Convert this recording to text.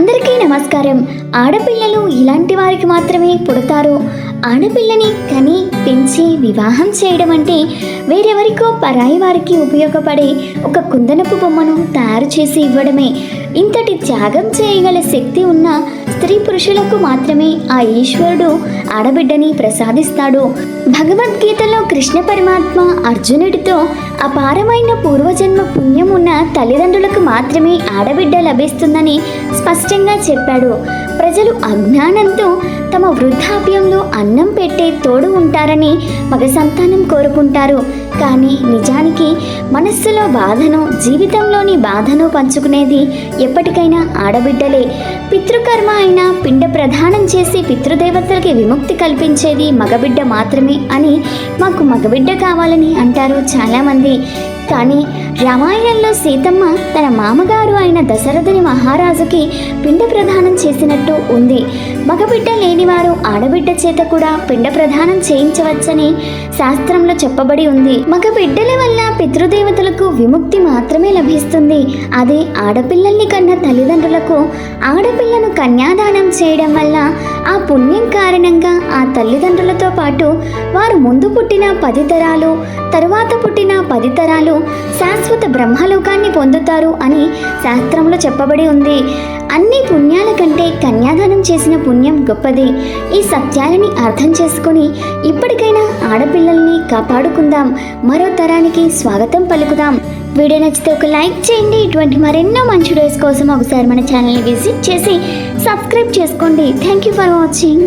అందరికీ నమస్కారం. ఆడపిల్లలు ఇలాంటి వారికి మాత్రమే పుడతారు. ఆడపిల్లని కని పెంచి వివాహం చేయడం అంటే వేరెవరికో పరాయి వారికి ఉపయోగపడే ఒక కుందనపు బొమ్మను తయారు చేసి ఇవ్వడమే. ఇంతటి త్యాగం చేయగల శక్తి ఉన్న స్త్రీ పురుషులకు మాత్రమే ఆ ఈశ్వరుడు ఆడబిడ్డని ప్రసాదిస్తాడు. భగవద్గీతలో కృష్ణ పరమాత్మ అర్జునుడితో అపారమైన పూర్వజన్మ పుణ్యం ఉన్న తల్లిదండ్రులకు మాత్రమే ఆడబిడ్డ లభిస్తుందని స్పష్టంగా చెప్పాడు. ప్రజలు అజ్ఞానంతో తమ వృద్ధాప్యంలో అన్నం పెట్టే తోడు ఉంటారని మగ సంతానం కోరుకుంటారు. కానీ నిజానికి మనస్సులో బాధను జీవితంలోని బాధను పంచుకునేది ఎప్పటికైనా ఆడబిడ్డలే. పితృకర్మ అయిన పిండ ప్రధానం చేసి పితృదేవతలకి విముక్తి కల్పించేది మగబిడ్డ మాత్రమే. అని మాకు మగబిడ్డ కావాలని అంటారు చాలామంది. కానీ రామాయణంలో సీతమ్మ తన మామగారు అయిన దశరథుని మహారాజుకి పిండ ప్రదానం చేసినట్టు ఉంది. మగబిడ్డ లేనివారు ఆడబిడ్డ చేత కూడా పిండ ప్రదానం చేయించవచ్చని శాస్త్రంలో చెప్పబడి ఉంది. మగ బిడ్డల వల్ల పితృదేవతలకు విముక్తి మాత్రమే లభిస్తుంది. అదే ఆడపిల్లల్ని కన్న తల్లిదండ్రులకు ఆడపిల్లను కన్యాదానం చేయడం వల్ల ఆ పుణ్యం కారణంగా ఆ తల్లిదండ్రులతో పాటు వారు ముందు పుట్టిన పది తరాలు తరువాత పుట్టిన పది తరాలు శాశ్వత బ్రహ్మలోకాన్ని పొందుతారు అని శాస్త్రంలో చెప్పబడి ఉంది. అన్ని పుణ్యాల కంటే కన్యాదానం చేసిన పుణ్యం గొప్పది. ఈ సత్యాలని అర్థం చేసుకొని ఇప్పటికైనా ఆడపిల్లల్ని కాపాడుకుందాం. మరో తరానికి స్వాగతం పలుకుదాం. వీడియో నచ్చితే ఒక లైక్ చేయండి. ఇటువంటి మరెన్నో మంచి డేస్ కోసం ఒకసారి మన ఛానల్ని విజిట్ చేసి సబ్స్క్రైబ్ చేసుకోండి. Thank you for watching